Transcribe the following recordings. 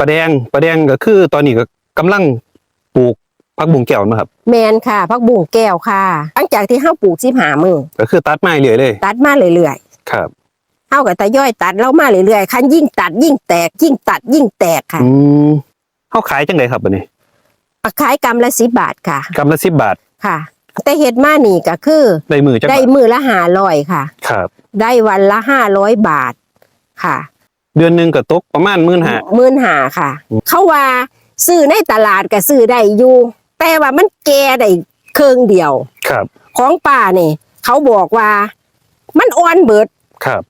ปลาแดงปลาแดงก็คือตอนนี้ก็กำลังปลูกผักบุ้งแก้วนะครับ แมนค่ะพักบุ้งแก้วค่ะหลังจากที่เฮาปลูกสิบหามือก็คือตัดไม้เรื่อยเลยตัดมาเรื่อยครับๆเฮากับตาย่อยตัดเรามาเรื่อยๆคันยิ่งตัดยิ่งแตก ยิ่งตัดยิ่งแตกค่ะอืมเฮาขายจังไดครับบัดนี้ขายกำละสิบบาทค่ะ กำละ10บาทค่ะ แต่เฮ็ดมานี่ก็คือ ได้มือจังได้บาทมือละห้าร้อยค่ะ ครับ ได้วันละห้าร้อยบาทค่ะ เดือนหนึงก็ตกประมาณ15,000หมื่นหาค่ะอืมเขาว่าซื้อในตลาดก็ซื้อได้อยู่ แต่ว่ามันแก่ได้เครื่องเดียว ครับ ของป้านี่ เขาบอกว่า มันอ่อนเบิด ครับ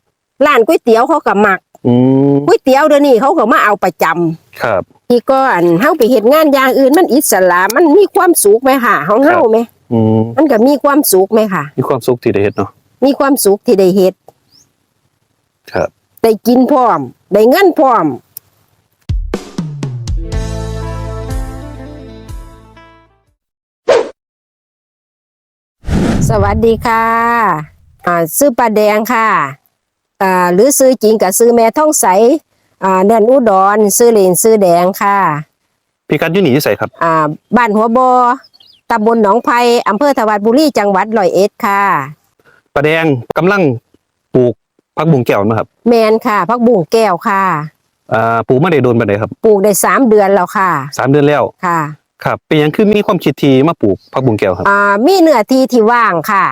ร้านก๋วยเตี๋ยวเขาก็มักอืมก๋วยเตี๋ยวเดี๋ยวนี้เขาก็มาเอาประจำครับที่ก็อันเฮาไปเฮ็ดงานอย่างอื่นมันอิสระมันมีความสุขไหมค่ะของเฮาไหมอืมมันก็มีความสุขไหมค่ะ มีความสุขที่ได้เฮ็ดเนาะมีความสุขที่ได้เฮ็ดครับ ได้กินพร้อม ได้เงินพร้อม สวัสดีค่ะอ่าซื้อปลาแดงค่ะอ่าหรือซื้อจริงกับซื้อแม่ท่องใสอ่าแดนอุดรซื้อเหรนซื้อแดงค่ะ พี่กัดอยู่นี่ที่ไสครับ อ่าบ้านหัวบอตำบลหนองไผ่อำเภอถวัดบุรีจังหวัดร้อยเอ็ดค่ะ ปลาแดงกำลังปลูก ผักบุ้งแก้วนะครับแมนค่ะพักบุ้งแก้วค่ะอ่าปลูกมาได้โดนปานใดครับปลูกได้สามเดือนแล้วค่ะสามเดือนแล้วค่ะ ครับ เป็นหยังคือมีความคิดที่มาปลูกผักบุ้งแก้วครับ อ่ามีเนื้อที่ที่ว่างค่ะ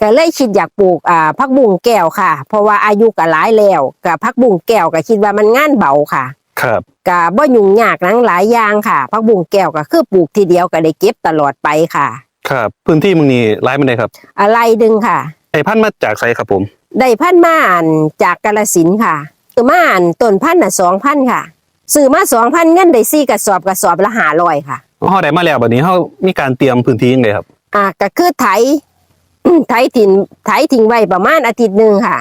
ก็เลยคิดอยากปลูกอ่าพักบุ้งแก้วค่ะ เพราะว่าอายุก็หลายแล้วกับพักบุ้งแก้วก็คิดว่ามันงานเบาค่ะครับ ก็บ่ยุ่งยากหนังหลายอย่างค่ะพักบุ้งแก้วก็คือปลูกทีเดียวก็ได้เก็บตลอดไปค่ะครับ พื้นที่มึงนี่ร้ายมันได้ครับ อะไรดึงค่ะ ไอ้พันธุ์มาจากไสครับผม ได้พันธุ์ม่านจากกาลสินธุ์ค่ะคือม่านต้นพันธุ์น่ะสองพันค่ะซื้อมาสองพันเงินได้สี่กระสอบกระสอบละห้าร้อยค่ะเฮาได้มาแล้วบัดนี้เฮามีการเตรียมพื้นที่ยังไงครับ อ่าก็คือไถไถถิ่นไถทิ้งไว้ประมาณอาทิตย์หนึ่งค่ะ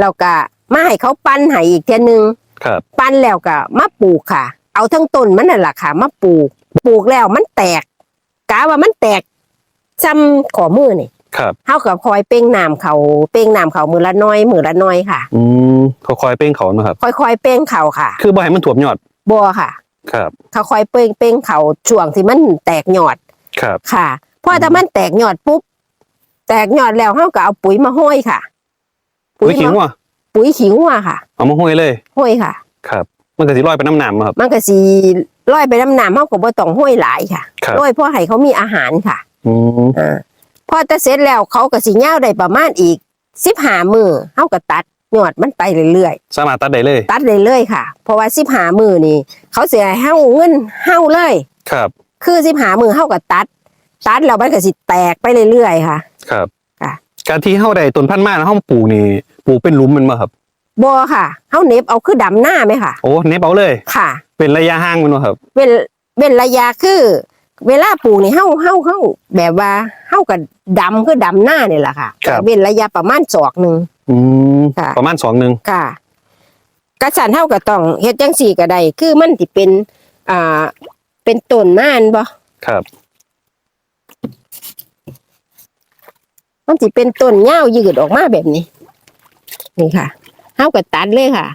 แล้วก็มาให้เขาปั้นให้อีกเทียหนึงครับ ปั้นแล้วก็มาปลูกค่ะ เอาทั้งต้นมันนั่นแหละค่ะมาปลูก ปลูกแล้วมันแตกกะว่ามันแตกซ้ำขอมือนี่ ครับเฮากับคอยเป้งน้ำเขาเป้งน้ำเขามือละน้อยมือละน้อยค่ะ อืมค่อยๆเป้งเขานะครับค่อยๆเป้งเขาค่ะ คือบ่ให้มันท่วมยอดบัวค่ะ ครับ เขาคอยเป้งเป้งเขาช่วงที่มันแตกยอดครับ ค่ะเพราะถ้ามันแตกยอดปุ๊บแตกยอดแล้วเฮาก็เอาปุ๋ยมาห้อยค่ะปุ๋ยขิงมาว่ะปุ๋ยขิงว่ะค่ะ เอามาห้อยเลยห้อยค่ะ ครับ มันก็สิลอยไปน้ำน้ำครับ มันก็สิลอยไปน้ำน้ำเฮาก็บ่ต้องห้อยหลายค่ะครับลอยเพราะให้เขามีอาหารค่ะอืมอ่า พอแต่เสร็จแล้วเขาก็สิยาวได้ประมาณอีก15มื้อเฮาก็ตัดยอดมันไปเรื่อยสามารถตัดได้เลย ๆตัดเรื่อยๆค่ะ เพราะว่า15มื้อนี่เขาสิให้เฮาเงินเฮาเลย ครับ คือ15มื้อเฮาก็ตัด ตัดแล้วมันก็สิแตกไปเรื่อยๆค่ะ ครับค่ะ การที่เฮาได้ต้นพันธุ์มาแล้วเฮาปลูกนี่ปลูกเป็นหลุมแมันบ่ครับ บ่ค่ะเฮาเหน็บเอาคือดำหน้าไหมค่ะ โอ้เน็บเอาเลย ค่ะ เป็นระยะห่างแมันบ่ครับ เว้นเว้นระยะคือ เวลาปลูกนี่เฮาเฮาเฮาแบบว่าเฮาก็ดำคือดำหน้านี่แหละค่ะครับ เว้นระยะประมาณศอกหนึ่ง อืมค่ะ ประมาณสองหนึ่งค่ะกระสันเฮาก็ต้องเฮ็ดจังซี่ก็ได้คือมันสิเป็นอ่าเป็นต้นม่านบ่ครับ มันสิเป็นต้นยาวยืดออกมาแบบนี้ นี่ค่ะเฮาก็ตัดเลยค่ะ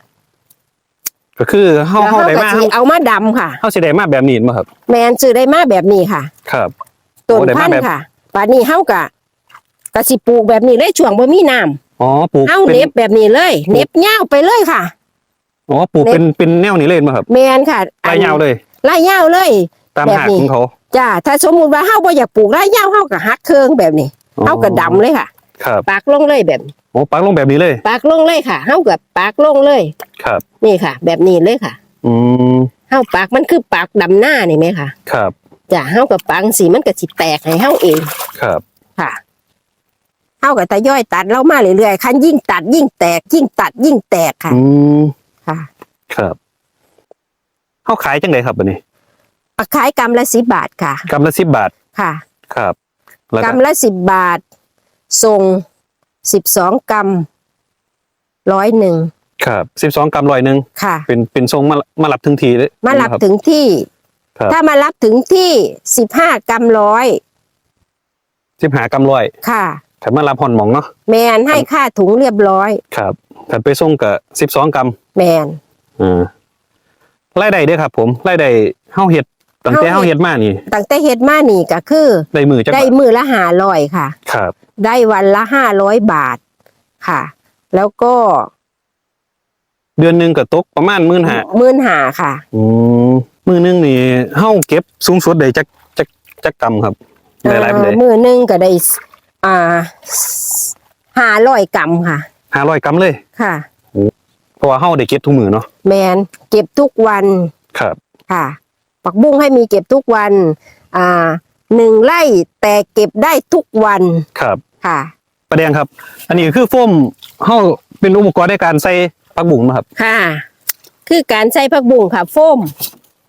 ก็คือเฮาแล้วเฮาเฮาได้ก็มาสิเอามาดำค่ะ เฮาสิได้มาแบบนี้บ่ครับ แมนซื้อได้มาแบบนี้ค่ะครับ ต้นโอ้ได้พัมานแบบ ธุ์ค่ะป่านนี้เฮากะกะสิปลูกแบบนี้เลยช่วงบ่มีน้ำอ๋อปลูกเฮาเป็นเน็บแบบนี้เลยเน็บยาวไปเลยค่ะ อ๋อปลูกเป็นเป็นแนวนี้เลยบ่ครับแมนค่ะลายยาวเลย ลายยาวเลย ตามแบบหากนี้ ของเขาจ้าถ้าสมมุติว่าเฮาบ่อยากปลูกลายยาวเฮาก็หักเครื่องแบบนี้ อ๋อเฮาก็ดำเลยค่ะ ครับ ปากลงเลยแบบนี้โอ้ปักลงแบบนี้เลย ปากลงเลยค่ะเฮาก็ปากลงเลย ครับ นี่ค่ะ แบบนี้เลยค่ะอืมเฮาปากมันคือปากดำหน้านี่ไหมค่ะครับ จ้าเฮาก็ปังสีมันก็สิแตกให้เฮาเองครับ ค่ะเฮาก็ตะย่อยตัดเรามาเรื่อยๆคันยิ่งตัดยิ่งแตก ยิ่งตัดยิ่งแตกค่ะอืมค่ะครับเฮาขายจังไดครับบัดนี้ขายกำละสิบบาทค่ะกำละ10บาทค่ะครับแล้วก็กำละสิบบาท ส่งสิบสองกำร้อยหนึ่งครับ12กำร้อยหนึงค่ะ เป็นเป็นทรงมามารับถึงทีเลยมารับนะคถึงที่ครับถ้ามารับถึงที่สิบห้ากำร้อย15กำร้อยค่ะถ้ามารับฮอนหมองเนาะแมนให้ค่าถุงเรียบร้อย ครับถ้าไปส่งก็12กำแมนอ่ารายได้เด้อครับ ผมรายได้เฮาเฮ็ด ตั้งแต่เฮาเฮาเฮ็เฮ็ดดมานี่ตั้งแต่เฮ็ดมานี่ก็คือ ได้มือจักได้บาทมือละหาร้อยค่ะ ครับ ได้วันละห้าร้อยบาทค่ะ แล้วก็ เดือนหนึงก็ตกประมาณ15,000หมื่นหาค่ะ อืมมือหนึงนี่เฮาเก็บสูงสุดได้จักจักจักกำครับได้หลายปานใดเอ่อมือหนึงก็ได้สอ่าห้าร้อยกรัมค่ะ 500กำเลย ค่ะ เพราะว่าเฮาได้เก็บทุกมื้อเนาะแมนเก็บทุกวันครับ ค่ะ ปักบุ้งให้มีเก็บทุกวัน อ่าหนึ่งไร่แต่เก็บได้ทุกวันครับค่ะ ประเด็นครับ อันนี้คือโฟมเฮาเป็นอุปกรณ์ในการใส่ผักบุ้งนะครับ ค่ะ คือการใส่ผักบุ้งค่ะ โฟม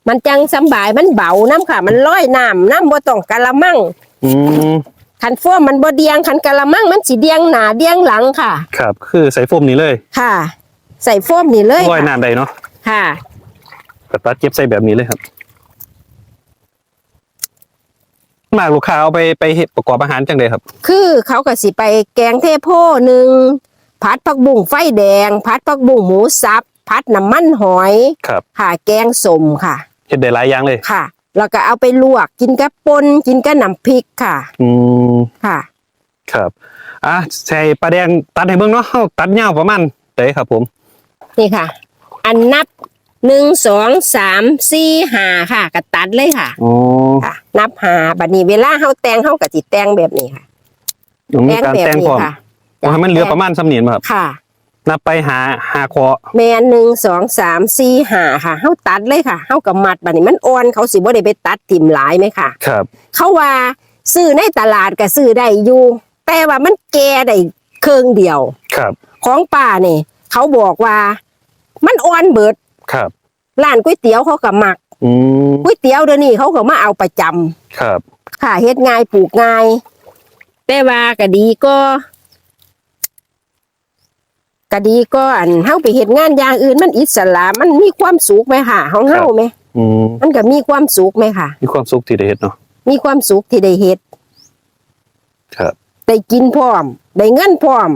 มันจังสำบายมันเบาน้ำค่ะ มันลอยน้ำน้ำบ่ต้องกะละมังอืมขันโฟมมันบ่เดียงขันกะละมังมันสิเดียงหนาเดียงหลังค่ะ ครับ คือใส่โฟมนี้เลยค่ะ ใส่โฟมนี่เลยลอยค่ะน้ำได้เนาะค่ะก็ตัดเก็บใส่แบบนี้เลยครับ มากลูกค้าเอาไปไปเฮ็ดประกอบอาหารจังไดครับ คือเขาก็สิไปแกงเทโพหนึ่งผัดผักบุ้งไฟแดงผัดผักบุ้งหมูสับผัดน้ำมันหอยครับ ค่ะแกงสมค่ะเฮ็ดได้หลายอย่างเลยค่ะแล้วก็เอาไปลวกกินกับปนกินกับน้ำพริกค่ะ อืมค่ะ ครับอะใส่ปลาแดงตัดให้เบิ่งเนาะเฮาตัดยาวประมาณเด้ครับผม นี่ค่ะ อันนับ หนึ่งสองสามสี่ห้าค่ะกระตัดเลยค่ะอ๋อค่ะ นับหาบัดนี้เวลาเฮาแต่งเฮาก็สิแต่งแบบนี้ค่ะมีแต่งการแบบแต่งนี้พร้อมค่ะเอาให้มันเหลือประมาณสำเนียนบ่ครับ ค่ะ นับไปหาหาคอแม่นหนึ่งสองสามสี่ห้าค่ะเฮาตัดเลยค่ะเฮากับมัดบัดนี้มันอ่อนเขาสิบ่ได้ไปตัดทิ่มหลายไหมค่ะ ครับ เขาว่าซื้อในตลาดก็ซื้อได้อยู่แต่ว่ามันแก่ได้เครื่องเดียว ครับ ของป้านี่เขาบอกว่า มันอ่อนเบิด ครับ ร้านก๋วยเตี๋ยวเขาก็มักอืมก๋วยเตี๋ยวเดี๋ยวนี้เขาก็มาเอาประจำครับ ค่ะเฮ็ดง่ายปลูกง่ายแต่ว่าก็ดีก็ก็ดีก็อันเฮาไปเฮ็ดงานอย่างอื่นมันอิสระมันมีความสุขไหมค่ะของเฮาไหมอืมมันก็มีความสุขไหมค่ะ มีความสุขที่ได้เฮ็ดเนาะมีความสุขที่ได้เฮ็ดครับ ได้กินพร้อม ได้เงินพร้อม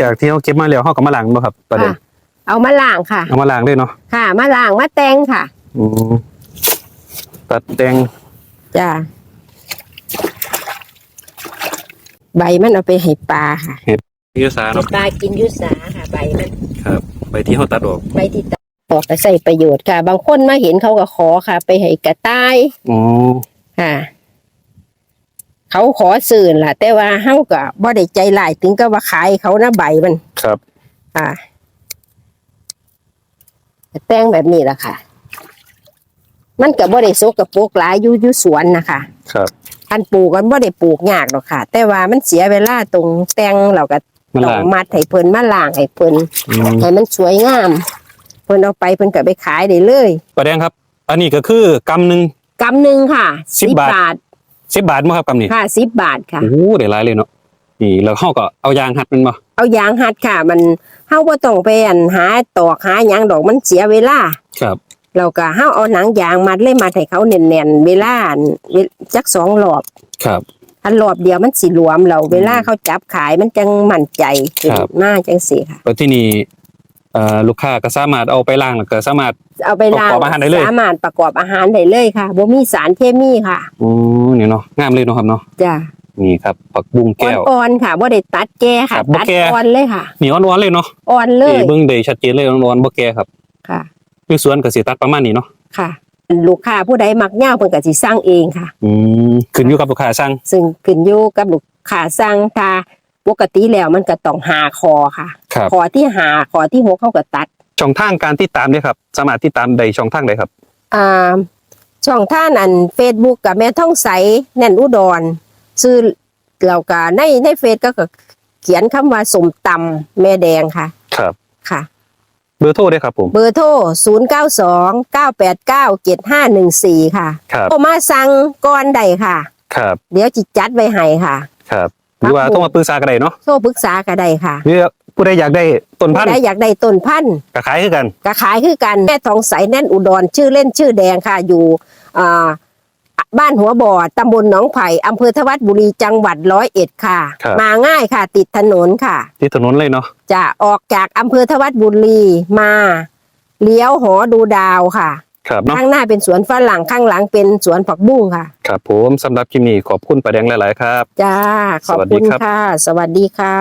จากที่เขาเก็บมาแล้วเขาก็มาล้างบ่ครับประเด็นค่ะ เอามาล้างค่ะ เอามาล้างเลยเนาะค่ะ มาล้างมาแต่งค่ะอืมตัดแต่งจ้าใบมันเอาไปให้ปลาค่ะยุสาให้เนาะปลากินยุสาค่ะ ใบมันครับไปที่เขาตัดออกใบที่ตัดออกก็ใส่ประโยชน์ค่ะ บางคนมาเห็นเขาก็ขอค่ะ ไปให้กระต่ายอ๋อค่ะ เขาขอสื่อล่ะ แต่ว่าเฮาก็บ่ได้ใจหลายถึงก็ว่าขายเขานะใบมันครับ ค่ะ แต่งแบบนี้ล่ะค่ะ มันก็บ่ได้สกปรกหลายอยู่อยู่สวนนะคะครับอันปลูกกันบ่ได้ปลูกยากหรอกค่ะ แต่ว่ามันเสียเวลาตรงแต่งเราก็มาต้อล้างงมัดให้เพิ่นมาล้างให้เพิ่นอืมให้มันสวยงาม เพิ่นเอาไปเพิ่นก็ไปขายได้เลยประเด็นครับ อันนี้ก็คือกำหนึ่งกำหนึ่งค่ะสิบบาททสิบบาทมั้งครับกำนี้ค่ะสิบบาทค่ะโอ้โหได้หลายเลยเนาะ นี่แล้วเขาก็เอายางหัดมันมาเอายางหัดค่ะ มันเฮาบ่ต้องไปอันหาตอกหาหยังดอกมันเสียเวลาครับเราก็เฮาเอาหนังยางมัดเลยมัดให้เขาแน่นๆเวลาอันเวจักสองรอบครับอันรอบเดียวมันสิหลวมเราเวลาเขาจับขายมันจังมั่นใจขึ้นครับมาจังสิค่ะแล้วที่นี่เอ่อลูกค้าก็สามารถเอาไปล้างแล้วก็สามารถเอาไปล้างประกอบอาหารได้เลยสามารถประกอบอาหารได้เลยค่ะบ่มีสารเคมีค่ะอืมนี่เนาะงามเลยเนาะครับเนาะจ้ะ นี่ครับผักบุ้งแก้ว อ่อนๆค่ะบ่ได้ตัดแก่ค่ะครับบ่ตัดแก่ อ่อนเลยค่ะ นี่อ่อนๆเลยเนาะอ่อนเลยนี่เบิ่งได้ชัดเจนเลยอ่อนๆบ่แก่ครับค่ะคือสวนก็สิตัดประมาณนี้เนาะค่ะ ลูกค้าผู้ใดมักย่าวเพิ่นก็สิสร้างเองค่ะ อืมขึ้นอยู่กับลูกค้าสั่งซึ่งขึ้นอยู่กับลูกค้าสั่งถ้าปกติแล้วมันก็ต้องหาคอค่ะครับ คอที่หาคอที่หกเขาก็ตัด ช่องทางการติดตามด้วยครับ สามารถติดตามได้ช่องทางใดครับ อ่าช่องท่านอัน Facebook กับแม่ท่องใสแน่นอุดร ซื้อเราก็ในในเฟซก็ก็เขียนคำว่าสมตำแม่แดงค่ะ ครับค่ะ เบอร์โทรด้วยครับผมเบอร์โทร0 9 2 9 8 9 7 5 1 4ค่ะครับโทรมาสั่งก่อนใดค่ะ ครับ เดี๋ยวจิจัดไว้ให้ค่ะ ครับหรือว่าครับผมโทรมาปรึกษากันได้เนาะโทรปรึกษาก็ได้ค่ะหรือผู้ใดอยากได้ต้นพันผู้ธุ์ใดอยากได้ต้นพันธุ์ก็ขายคือกันก็ขายคือกันแม่ทองใสแน่นอุดรชื่อเล่นชื่อแดงค่ะอยู่อ่า บ้านหัวบ่อตำบลหนองไผ่อำเภอทวัดบุรีจังหวัดร้อยเอ็ดค่ะ ครับ มาง่ายค่ะ ติดถนนค่ะ ที่ถนนเลยเนาะ จะออกจากอำเภอทวัดบุรีมา เลี้ยวหอดูดาวค่ะ ครับเนาะ ข้างหน้าเป็นสวนฝรั่งข้างหลังเป็นสวนผักบุ้งค่ะ ครับผมสำหรับคลิปนี้ขอบคุณป้าแดงหลาย ๆ ครับ จ้า ขอบสวัสดีคุณครับ ค่ะ สวัสดีค่ะ